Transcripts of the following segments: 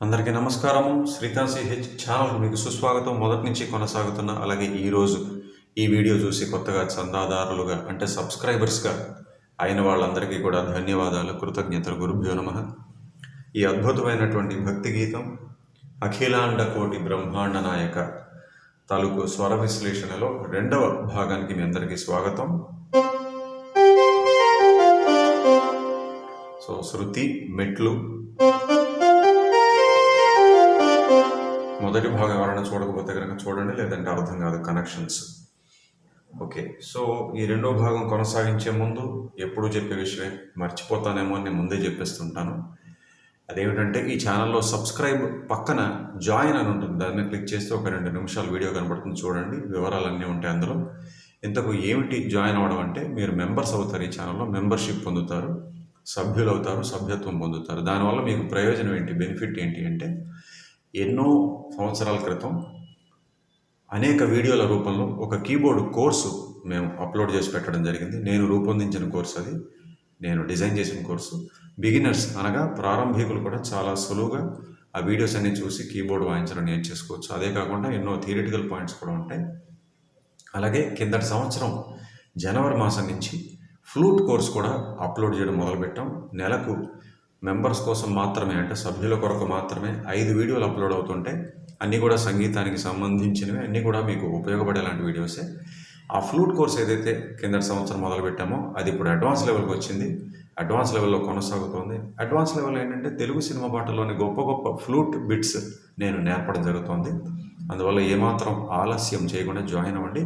అందరికీ నమస్కారం Srikanth H channel మీకు సుస్వాగతం. మొదటి నుంచి కొనసాగుతున్న అలాగే ఈరోజు ఈ వీడియో చూసి కొత్తగా చందాదారులుగా అంటే సబ్స్క్రైబర్స్గా అయిన వాళ్ళందరికీ కూడా ధన్యవాదాలు. కృతజ్ఞతలు. గురుభ్యో నమ. ఈ అద్భుతమైనటువంటి భక్తి గీతం అఖిలాండ కోటి బ్రహ్మాండ నాయక తాలూకు స్వర విశ్లేషణలో రెండవ భాగానికి మీ అందరికీ స్వాగతం. సో శృతి మెట్లు. మొదటి భాగం ఎవరైనా చూడకపోతే కనుక చూడండి లేదంటే అర్థం కాదు కనెక్షన్స్. ఓకే సో ఈ రెండో భాగం కొనసాగించే ముందు ఎప్పుడు చెప్పే విషయమే మర్చిపోతానేమో అని నేను ముందే చెప్పేస్తుంటాను. అదేమిటంటే ఈ ఛానల్లో సబ్స్క్రైబ్ పక్కన జాయిన్ అని ఉంటుంది. దాన్ని క్లిక్ చేస్తే ఒక రెండు నిమిషాలు వీడియో కనబడుతుంది చూడండి వివరాలన్నీ ఉంటాయి అందులో. ఇంతకు ఏమిటి జాయిన్ అవ్వడం అంటే మీరు మెంబర్స్ అవుతారు ఈ ఛానల్లో మెంబర్షిప్ పొందుతారు సభ్యులు అవుతారు సభ్యత్వం పొందుతారు. దానివల్ల మీకు ప్రయోజనం ఏంటి బెనిఫిట్ ఏంటి అంటే ఎన్నో సంవత్సరాల క్రితం అనేక వీడియోల రూపంలో ఒక కీబోర్డ్ కోర్సు మేము అప్లోడ్ చేసి పెట్టడం జరిగింది. నేను రూపొందించిన కోర్సు అది. నేను డిజైన్ చేసిన కోర్సు. బిగినర్స్ అనగా ప్రారంభికులు కూడా చాలా సులువుగా ఆ వీడియోస్ అన్ని చూసి కీబోర్డ్ వాయించడం నేర్చేసుకోవచ్చు అదే కాకుండా ఎన్నో థియరిటికల్ పాయింట్స్ కూడా ఉంటాయి. అలాగే కిందటి సంవత్సరం జనవరి మాసం నుంచి ఫ్లూట్ కోర్స్ కూడా అప్లోడ్ చేయడం మొదలుపెట్టాం. నెలకు మెంబర్స్ కోసం మాత్రమే అంటే సభ్యుల కొరకు మాత్రమే ఐదు వీడియోలు అప్లోడ్ అవుతుంటాయి అన్నీ కూడా సంగీతానికి సంబంధించినవి అన్నీ కూడా మీకు ఉపయోగపడేలాంటి వీడియోసే. ఆ ఫ్లూట్ కోర్స్ ఏదైతే కిందటి సంవత్సరం మొదలు పెట్టామో అది ఇప్పుడు అడ్వాన్స్ లెవెల్కి వచ్చింది. అడ్వాన్స్ లెవెల్లో కొనసాగుతోంది. అడ్వాన్స్ లెవెల్ ఏంటంటే తెలుగు సినిమా పాటల్లోని గొప్ప గొప్ప ఫ్లూట్ బిట్స్ నేను నేర్పడం జరుగుతోంది. అందువల్ల ఏమాత్రం ఆలస్యం చేయకుండా జాయిన్ అవ్వండి.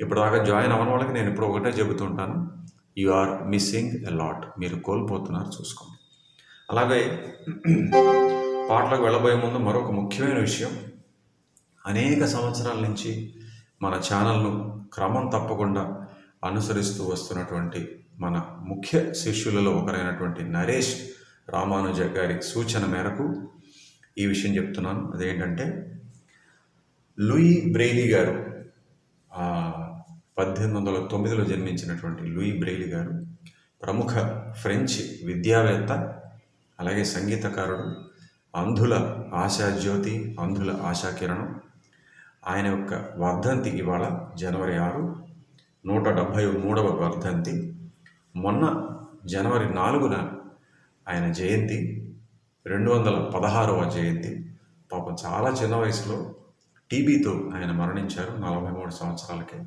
ఇప్పటిదాకా జాయిన్ అవ్వని వాళ్ళకి నేను ఇప్పుడు ఒకటే చెబుతుంటాను. You are missing a lot. మీరు కోల్పోతున్నారు చూసుకోండి. అలాగే పాటలకు వెళ్ళబోయే ముందు మరొక ముఖ్యమైన విషయం. అనేక సంవత్సరాల నుంచి మన ఛానల్ను క్రమం తప్పకుండా అనుసరిస్తూ వస్తున్నటువంటి మన ముఖ్య శిష్యులలో ఒకరైనటువంటి నరేష్ రామానుజ గారి సూచన మేరకు ఈ విషయం చెప్తున్నాను. అదేంటంటే లూయి బ్రెయిలీ గారు పద్దెనిమిది వందల తొమ్మిదిలో జన్మించినటువంటి లూయి బ్రెయిలీ గారు ప్రముఖ ఫ్రెంచ్ విద్యావేత్త అలాగే సంగీతకారుడు అంధుల ఆశాజ్యోతి అంధుల ఆశాకిరణం. ఆయన యొక్క వర్ధంతి ఇవాళ జనవరి ఆరు నూట డెబ్భై మూడవ వర్ధంతి. మొన్న జనవరి నాలుగున ఆయన జయంతి రెండు వందల పదహారవ జయంతి. పాపం చాలా చిన్న వయసులో టీబీతో ఆయన మరణించారు నలభై మూడు సంవత్సరాలకే.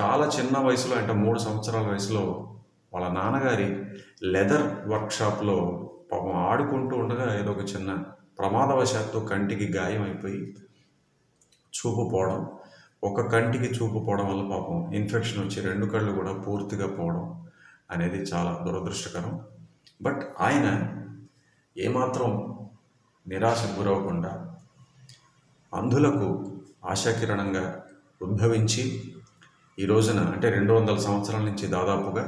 చాలా చిన్న వయసులో అంటే మూడు సంవత్సరాల వయసులో వాళ్ళ నాన్నగారి లెదర్ వర్క్షాప్లో పాపం ఆడుకుంటూ ఉండగా ఏదో ఒక చిన్న ప్రమాదవశాత్తు కంటికి గాయం అయిపోయి చూపు పోవడం ఒక కంటికి చూపు పోవడం వల్ల పాపం ఇన్ఫెక్షన్ వచ్చి రెండు కళ్ళు కూడా పూర్తిగా పోవడం అనేది చాలా దురదృష్టకరం. బట్ ఆయన ఏమాత్రం నిరాశకు గురవకుండా అంధులకు ఆశాకిరణంగా ఉద్భవించి ఈ రోజున అంటే రెండు వందల సంవత్సరాల నుంచి దాదాపుగా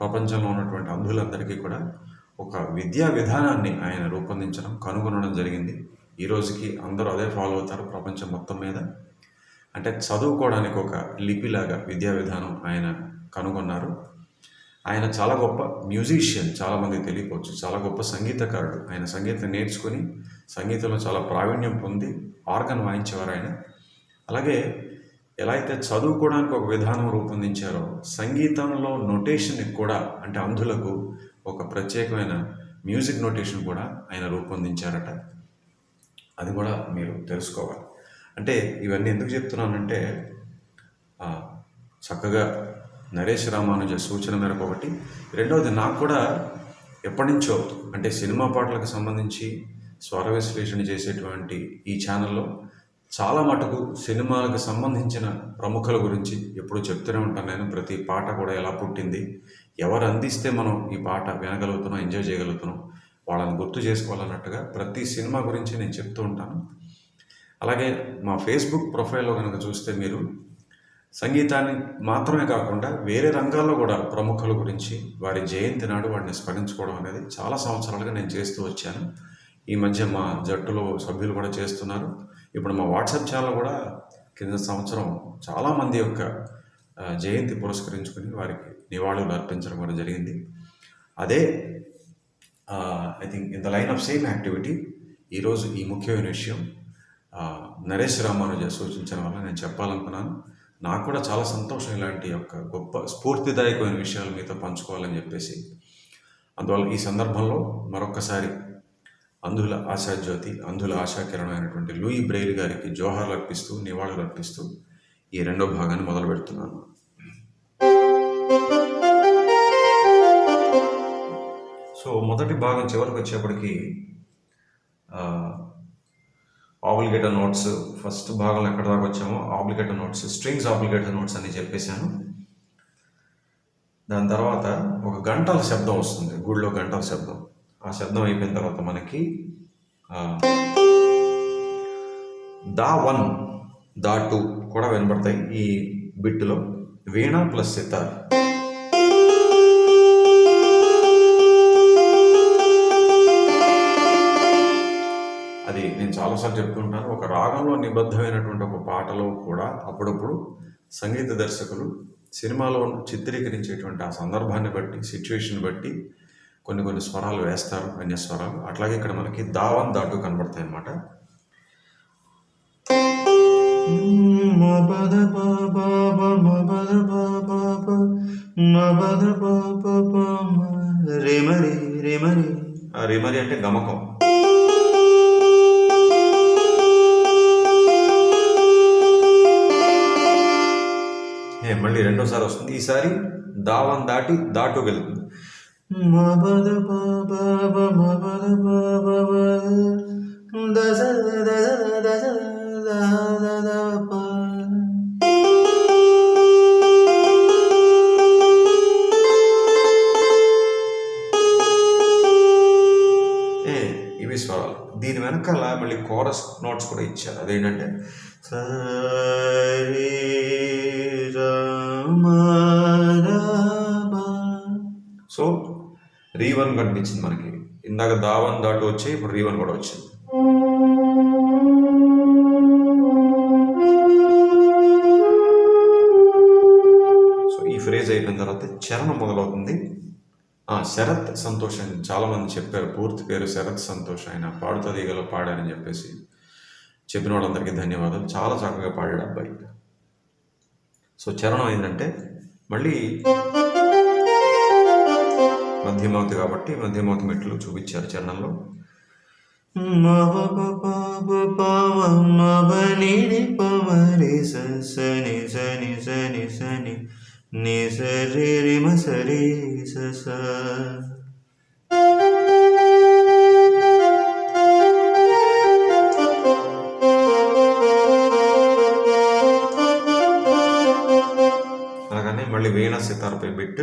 ప్రపంచంలో ఉన్నటువంటి అంధులందరికీ కూడా ఒక విద్యా విధానాన్ని ఆయన రూపొందించడం కనుగొనడం జరిగింది. ఈ రోజుకి అందరూ అదే ఫాలో అవుతారు ప్రపంచం మొత్తం మీద. అంటే చదువుకోవడానికి ఒక లిపిలాగా విద్యా విధానం ఆయన కనుగొన్నారు. ఆయన చాలా గొప్ప మ్యూజిషియన్ చాలామందికి తెలియకపోవచ్చు. చాలా గొప్ప సంగీతకారుడు. ఆయన సంగీతం నేర్చుకుని సంగీతంలో చాలా ప్రావీణ్యం పొంది ఆర్గన్ వాయించేవారు ఆయన. అలాగే ఎలా అయితే చదువుకోవడానికి ఒక విధానం రూపొందించారో సంగీతంలో నొటేషన్కి కూడా అంటే అంధులకు ఒక ప్రత్యేకమైన మ్యూజిక్ నోటేషన్ కూడా ఆయన రూపొందించారట. అది కూడా మీరు తెలుసుకోవాలి. అంటే ఇవన్నీ ఎందుకు చెప్తున్నానంటే చక్కగా నరేష్ రామానుజ సూచన మేరకు ఒకటి. రెండవది నాకు కూడా ఎప్పటి నుంచో అంటే సినిమా పాటలకు సంబంధించి స్వర విశ్లేషణ చేసేటువంటి ఈ ఛానల్లో చాలా మటుకు సినిమాలకు సంబంధించిన ప్రముఖుల గురించి ఎప్పుడూ చెప్తూనే ఉంటాను నేను. ప్రతి పాట కూడా ఎలా పుట్టింది ఎవరు అందిస్తే మనం ఈ పాట వినగలుగుతున్నాం ఎంజాయ్ చేయగలుగుతున్నాం వాళ్ళని గుర్తు చేసుకోవాలన్నట్టుగా ప్రతి సినిమా గురించి నేను చెప్తూ ఉంటాను. అలాగే మా ఫేస్బుక్ ప్రొఫైల్లో కనుక చూస్తే మీరు సంగీతాన్ని మాత్రమే కాకుండా వేరే రంగాల్లో కూడా ప్రముఖుల గురించి వారి జయంతి నాడు వాడిని స్మరించుకోవడం అనేది చాలా సంవత్సరాలుగా నేను చేస్తూ వచ్చాను. ఈ మధ్య మా జట్టులో సభ్యులు కూడా చేస్తున్నారు. ఇప్పుడు మా వాట్సాప్ ఛానల్ కూడా కింద సంవత్సరం చాలామంది యొక్క జయంతి పురస్కరించుకుని వారికి నివాళులు అర్పించడం కూడా జరిగింది. అదే I think in the line of same activity ఈరోజు ఈ ముఖ్యమైన విషయం నరేష్ రామానుజ సూచించిన వల్ల నేను చెప్పాలనుకున్నాను. నాకు కూడా చాలా సంతోషం ఇలాంటి యొక్క గొప్ప స్ఫూర్తిదాయకమైన విషయాలు మీతో పంచుకోవాలని చెప్పేసి. అందువల్ల ఈ సందర్భంలో మరొక్కసారి అంధుల ఆశాజ్యోతి అంధుల ఆశాకిరణమైనటువంటి లూయి బ్రెయిల్ గారికి జోహార్లు అర్పిస్తూ నివాళులు అర్పిస్తూ ఈ రెండో భాగాన్ని మొదలు పెడుతున్నాను. సో మొదటి భాగం చివరికి వచ్చేప్పటికి ఆబ్లిగేటర్ నోట్స్ ఫస్ట్ భాగంలో ఎక్కడ దాకా వచ్చామో obligato notes strings obligato notes అని చెప్పేశాను. దాని తర్వాత ఒక గంటల శబ్దం వస్తుంది గుడిలో గంటల శబ్దం. ఆ శబ్దం అయిపోయిన తర్వాత మనకి దా వన్ దా టూ కూడా వినబడతాయి ఈ బిట్టులో. వీణ ప్లస్ సితార్ అది నేను చాలాసార్లు చెప్తుంటాను ఒక రాగంలో నిబద్ధమైనటువంటి ఒక పాటలో కూడా అప్పుడప్పుడు సంగీత దర్శకులు సినిమాలో చిత్రీకరించేటువంటి ఆ సందర్భాన్ని బట్టి సిచ్యువేషన్ బట్టి కొన్ని కొన్ని స్వరాలు వేస్తారు అన్య స్వరాలు అట్లాగే ఇక్కడ మనకి దావం దాటు కనబడతాయి అన్నమాట. రేమరి రేమరి రేమరి అంటే గమకం. మళ్ళీ రెండోసారి వస్తుంది. ఈసారి దావం దాటి దాటు వెళ్తుంది మబద బాబా మబద బాబా దశ దశ దశ ఏ, ఇవి స్వరాలు. దీని వెనకాల మళ్ళీ కోరస్ నోట్స్ కూడా ఇచ్చారు. అదేంటంటే రీవన్ కనిపించింది మనకి. ఇందాక దావన్ దాటు వచ్చి ఇప్పుడు రీవన్ కూడా వచ్చింది. సో ఈ ఫ్రేజ్ అయిపోయిన తర్వాత చరణం మొదలవుతుంది. ఆ, శరత్ సంతోష్ అని చాలామంది చెప్పారు. పూర్తి పేరు శరత్ సంతోష్. ఆయన పాడుతా దిగలో పాడారని చెప్పేసి చెప్పిన వాళ్ళందరికీ ధన్యవాదాలు. చాలా చక్కగా పాడాడు అబ్బాయి. సో చరణం ఏంటంటే మళ్ళీ మధ్యమౌతి కాబట్టి మధ్యమౌతి మెట్లు చూపించారు చరణంలో. సని సని సని సని ని సరి రి మ సరి స స అలాగనే మళ్ళీ వీణ సితార్పై బిట్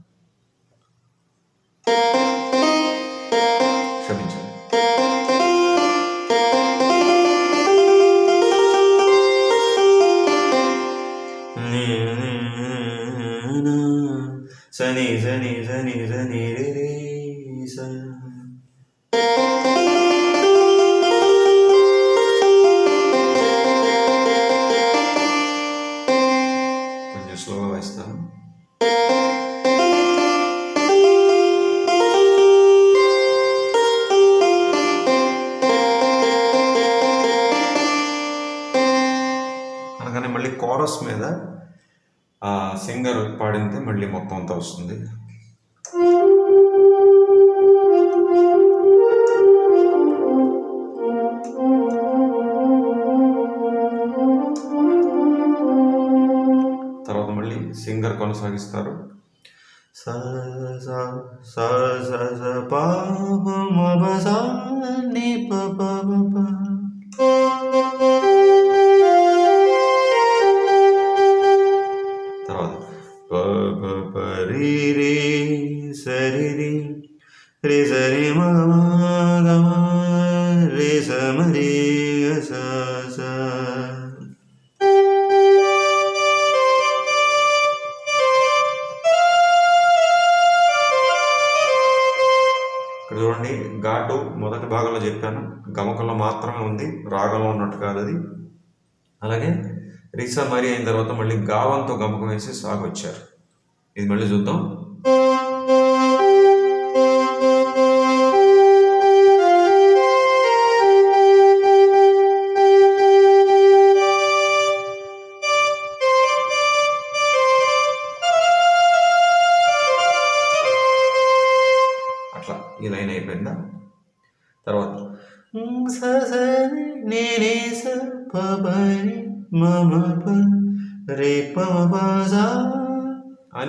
మళ్ళీ మొత్తం అంతా వస్తుంది. తర్వాత మళ్ళీ సింగర్ కొనసాగిస్తారు. స రి రి సరి రి రి సరి మ గమ రే మ రి గ ఇక్కడ చూడండి ఘాటు మొదటి భాగంలో చెప్పాను. గమకంలో మాత్రమే ఉంది రాగంలో ఉన్నట్టు కాదు అది. అలాగే రిసా మరి అయిన తర్వాత మళ్ళీ గావంతో గమకం వేసి సాగు వచ్చారు ఇది మళ్ళీ చూద్దాం.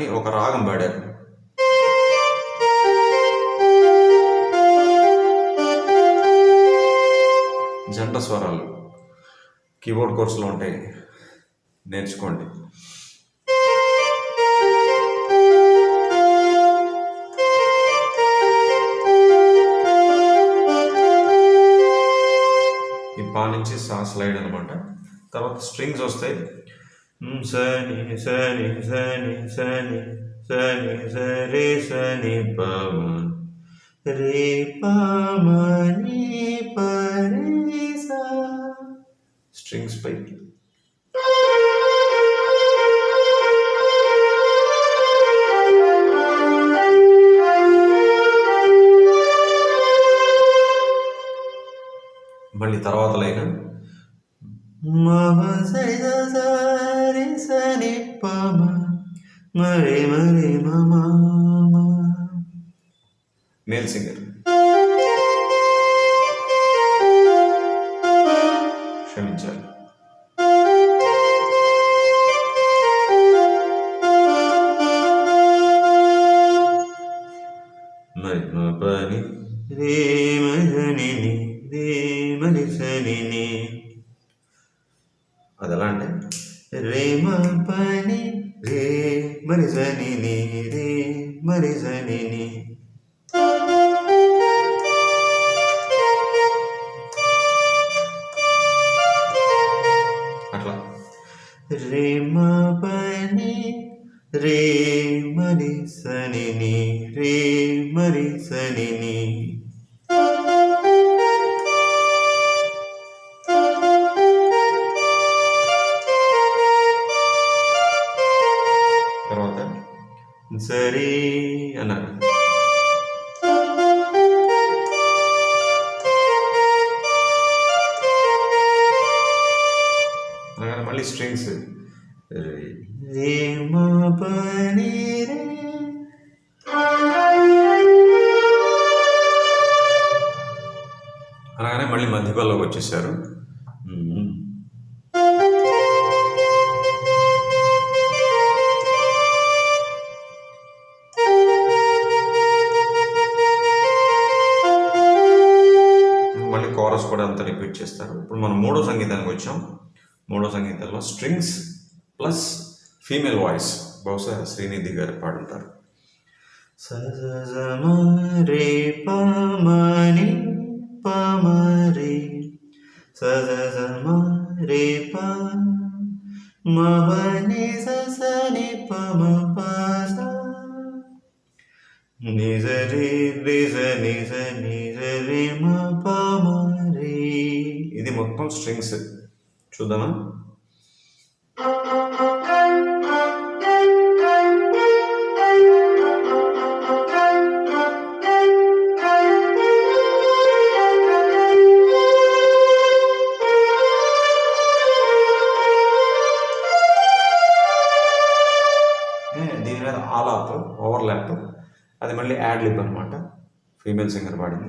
అని ఒక రాగం పాడారు. జంట స్వరాలు. కీబోర్డ్ కోర్సులో ఉంటాయి నేర్చుకోండి. ఈ పా నుంచి సా స్లైడ్ అనమాట తర్వాత స్ట్రింగ్స్ వస్తాయి సని సని సని సని సని సరి సని పవన్ రే పమని పరి స్ట్రింగ్స్ పై మళ్ళీ తర్వాత లైన్ మమ సరి సరి సని పమ మరే మరే మమ మేల్ సింగర్ క్షమించాలి మరి మా పని రే మని రే మని సని చేస్తారు. ఇప్పుడు మనం మూడో సంగీతానికి వచ్చాం. మూడో సంగీతంలో స్ట్రింగ్స్ ప్లస్ ఫీమేల్ వాయిస్. బహుశా శ్రీనిధి గారు పాడుంటారు. స స స మ రే ప మ ని ప మ రే మ రే ప మ ప రే మ ప మొత్తం స్ట్రింగ్స్. చూద్దామా? దీని మీద ఆలాప్ ఓవర్లాప్ అది మళ్ళీ యాడ్ లిప్ అనమాట ఫీమేల్ సింగర్ పాడింది.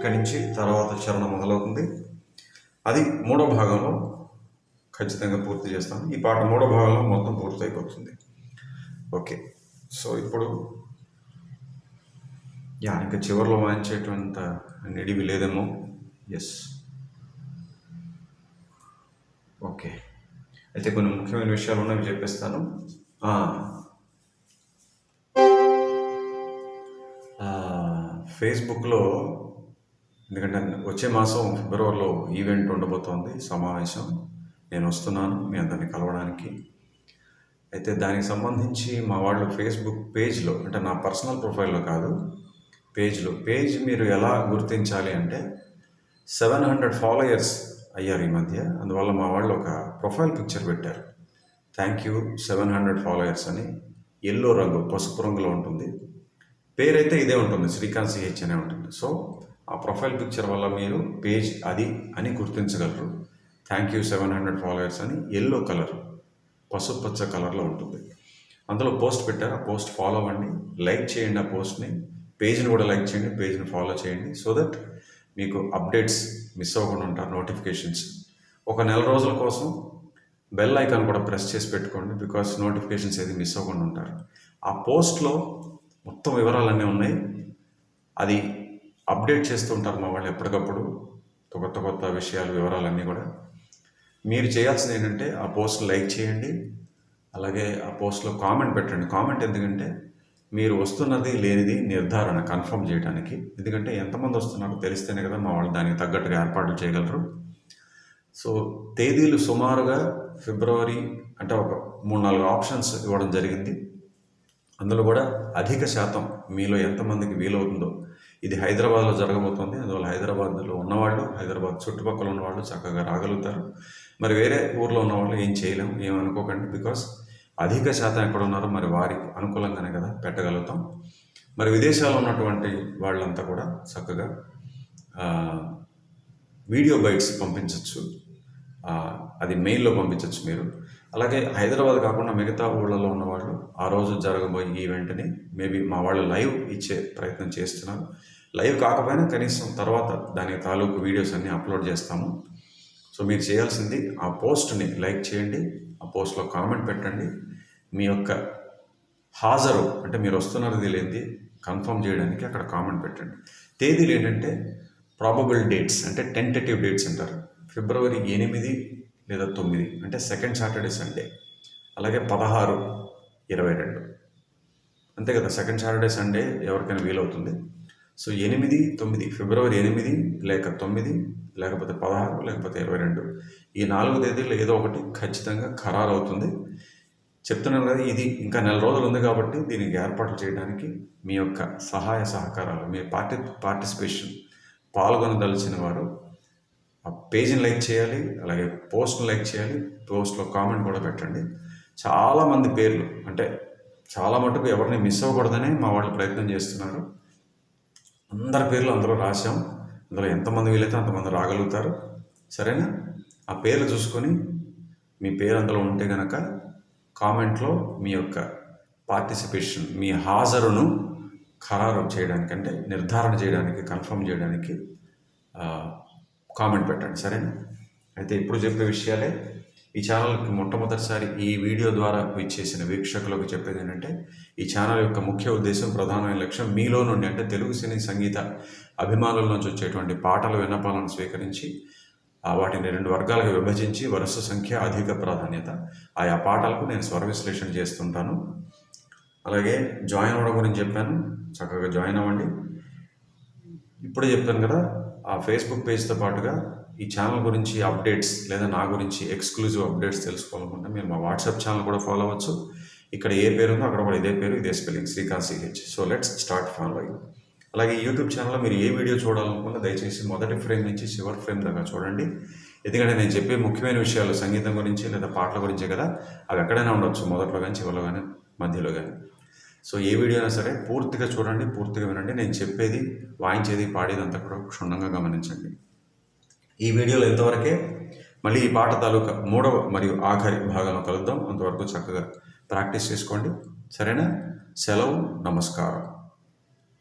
ఇక్కడి నుంచి తర్వాత చరణం మొదలవుతుంది. అది మూడో భాగంలో ఖచ్చితంగా పూర్తి చేస్తాను. ఈ పాట మూడో భాగంలో మొత్తం పూర్తి అయిపోతుంది ఓకే. సో ఇప్పుడు యా ఇంకా చివరిలో వాయించేటంత నిడివి లేదేమో? Yes okay. అయితే కొన్ని ముఖ్యమైన విషయాలు ఉన్నవి చెప్పేస్తాను. ఫేస్బుక్లో ఎందుకంటే వచ్చే మాసం ఫిబ్రవరిలో ఈవెంట్ ఉండబోతోంది సమావేశం. నేను వస్తున్నాను మీ అందరిని కలవడానికి. అయితే దానికి సంబంధించి మా వాళ్ళు ఫేస్బుక్ పేజ్లో అంటే నా పర్సనల్ ప్రొఫైల్లో కాదు పేజ్లో పేజ్ మీరు ఎలా గుర్తించాలి అంటే సెవెన్ హండ్రెడ్ ఫాలోయర్స్ అయ్యారు ఈ మధ్య. అందువల్ల మా వాళ్ళు ఒక ప్రొఫైల్ పిక్చర్ పెట్టారు. Thank you seven hundred followers అని. ఎల్లో రంగు పసుపు రంగులో ఉంటుంది. పేరైతే ఇదే ఉంటుంది శ్రీకాంత్ సిహెచ్ అనే ఉంటుంది. సో ఆ ప్రొఫైల్ పిక్చర్ వల్ల మీరు పేజ్ అది అని గుర్తించగలరు. Thank you seven hundred followers అని ఎల్లో కలర్ పసుపు పచ్చ కలర్లో ఉంటుంది. అందులో పోస్ట్ పెట్టారు. ఆ పోస్ట్ ఫాలో అవ్వండి. లైక్ చేయండి ఆ పోస్ట్ని. పేజ్ని కూడా లైక్ చేయండి. పేజ్ని ఫాలో చేయండి. సో దట్ మీకు అప్డేట్స్ మిస్ అవ్వకుండా ఉంటారు. నోటిఫికేషన్స్. ఒక నెల రోజుల కోసం బెల్ ఐకాన్ కూడా ప్రెస్ చేసి పెట్టుకోండి. బికాస్ నోటిఫికేషన్స్ ఏది మిస్ అవ్వకుండా ఉంటారు. ఆ పోస్ట్లో మొత్తం వివరాలన్నీ ఉన్నాయి. అది అప్డేట్ చేస్తూ ఉంటారు మా వాళ్ళు ఎప్పటికప్పుడు కొత్త కొత్త విషయాలు వివరాలన్నీ కూడా. మీరు చేయాల్సింది ఏంటంటే ఆ పోస్ట్ లైక్ చేయండి. అలాగే ఆ పోస్ట్లో కామెంట్ పెట్టండి. కామెంట్ ఎందుకంటే మీరు వస్తున్నది లేనిది నిర్ధారణ కన్ఫర్మ్ చేయడానికి ఎందుకంటే ఎంతమంది వస్తున్నారో తెలిస్తేనే కదా మా వాళ్ళు దానికి తగ్గట్టుగా ఏర్పాట్లు చేయగలరు. సో తేదీలు సుమారుగా ఫిబ్రవరి అంటే ఒక మూడు నాలుగు ఆప్షన్స్ ఇవ్వడం జరిగింది. అందులో కూడా అధిక శాతం మీలో ఎంతమందికి వీలవుతుందో ఇది హైదరాబాద్లో జరగబోతోంది. అందువల్ల హైదరాబాద్లో ఉన్నవాళ్ళు హైదరాబాద్ చుట్టుపక్కల ఉన్నవాళ్ళు చక్కగా రాగలుగుతారు. మరి వేరే ఊర్లో ఉన్నవాళ్ళు ఏం చేయలేం ఏమనుకోకండి బికాస్ అధిక శాతం ఎక్కడ ఉన్నారో మరి వారికి అనుకూలంగానే కదా పెట్టగలుగుతాం. మరి విదేశాల్లో ఉన్నటువంటి వాళ్ళంతా కూడా చక్కగా వీడియో బైట్స్ పంపించవచ్చు అది మెయిల్లో పంపించవచ్చు మీరు. అలాగే హైదరాబాద్ కాకుండా మిగతా ఊళ్ళలో ఉన్నవాళ్ళు ఆ రోజు జరగబోయే ఈవెంట్ని మేబీ మా వాళ్ళు లైవ్ ఇచ్చే ప్రయత్నం చేస్తున్నారు. లైవ్ కాకపోయినా కనీసం తర్వాత దాని తాలూకు వీడియోస్ అన్నీ అప్లోడ్ చేస్తాము. సో మీరు చేయాల్సింది ఆ పోస్ట్ని లైక్ చేయండి ఆ పోస్ట్లో కామెంట్ పెట్టండి. మీ యొక్క హాజరు అంటే మీరు వస్తున్నది లేనిది కన్ఫర్మ్ చేయడానికి అక్కడ కామెంట్ పెట్టండి. తేదీలు ఏంటంటే ప్రాబబుల్ డేట్స్ అంటే టెంటేటివ్ డేట్స్ అంటారు. ఫిబ్రవరి ఎనిమిది లేదా తొమ్మిది అంటే సెకండ్ సాటర్డే సండే అలాగే పదహారు ఇరవై రెండు. అంతే కదా సెకండ్ సాటర్డే సండే ఎవరికైనా వీలవుతుంది. సో ఎనిమిది తొమ్మిది ఫిబ్రవరి ఎనిమిది లేక తొమ్మిది లేకపోతే పదహారు లేకపోతే ఇరవై రెండు. ఈ నాలుగు తేదీలు ఏదో ఒకటి ఖచ్చితంగా ఖరారు అవుతుంది చెప్తున్నాను కదా ఇది ఇంకా నెల రోజులు ఉంది కాబట్టి దీనికి ఏర్పాట్లు చేయడానికి మీ యొక్క సహాయ సహకారాలు మీ పార్టి పార్టిసిపేషన్ పాల్గొనదలిచిన వారు ఆ పేజీని లైక్ చేయాలి అలాగే పోస్ట్ని లైక్ చేయాలి పోస్ట్లో కామెంట్ కూడా పెట్టండి. చాలామంది పేర్లు అంటే చాలా మటుకు ఎవరిని మిస్ అవ్వకూడదనే మా వాళ్ళు ప్రయత్నం చేస్తున్నారు. అందరి పేర్లు అందులో రాశాం. అందులో ఎంతమంది వీలైతే అంతమంది రాగలుగుతారు. సరేనా? ఆ పేర్లు చూసుకొని మీ పేరు అందులో ఉంటే కనుక కామెంట్లో మీ యొక్క పార్టిసిపేషన్ మీ హాజరును ఖరారు చేయడానికి అంటే నిర్ధారణ చేయడానికి కన్ఫర్మ్ చేయడానికి కామెంట్ పెట్టండి. సరేనా? అయితే ఇప్పుడు చెప్పే విషయాలే ఈ ఛానల్కి మొట్టమొదటిసారి ఈ వీడియో ద్వారా ఇచ్చేసిన వీక్షకులకు చెప్పేది ఏంటంటే ఈ ఛానల్ యొక్క ముఖ్య ఉద్దేశం ప్రధానమైన లక్ష్యం మీలో నుండి అంటే తెలుగు సినీ సంగీత అభిమానుల నుంచి వచ్చేటువంటి పాటల విన్నపాలను స్వీకరించి ఆ వాటిని రెండు వర్గాలుగా విభజించి వరుస సంఖ్య అధిక ప్రాధాన్యత. ఆయా పాటలకు నేను స్వర విశ్లేషణ చేస్తుంటాను. అలాగే జాయిన్ అవ్వడం గురించి చెప్పాను. చక్కగా జాయిన్ అవ్వండి. ఇప్పుడే చెప్పాను కదా ఆ ఫేస్బుక్ పేజ్తో పాటుగా ఈ ఛానల్ గురించి అప్డేట్స్ లేదా నా గురించి ఎక్స్క్లూజివ్ అప్డేట్స్ తెలుసుకోవాలనుకుంటే మీరు మా వాట్సాప్ ఛానల్ కూడా ఫాలో అవ్వచ్చు. ఇక్కడ ఏ పేరు ఉందో అక్కడ కూడా ఇదే పేరు ఇదే spelling Srikanth CH so let's start following అలాగే యూట్యూబ్ ఛానల్లో మీరు ఏ వీడియో చూడాలనుకున్నా దయచేసి మొదటి ఫ్రేమ్ నుంచి చివరి ఫ్రేమ్ దాకా చూడండి. ఎందుకంటే నేను చెప్పే ముఖ్యమైన విషయాలు సంగీతం గురించి లేదా పాటల గురించే కదా అవి ఎక్కడైనా ఉండొచ్చు మొదట్లో కానీ చివరిలో కానీ మధ్యలో కానీ సో ఏ వీడియో అయినా సరే పూర్తిగా చూడండి పూర్తిగా వినండి. నేను చెప్పేది వాయించేది పాడేది అంతా కూడా క్షుణ్ణంగా గమనించండి. ఈ వీడియోలో ఇంతవరకే మళ్ళీ ఈ పాట తాలూకా మూడవ మరియు ఆఖరి భాగంలో కలుద్దాం. అంతవరకు చక్కగా ప్రాక్టీస్ చేసుకోండి. సరేనా? సెలవు నమస్కారం.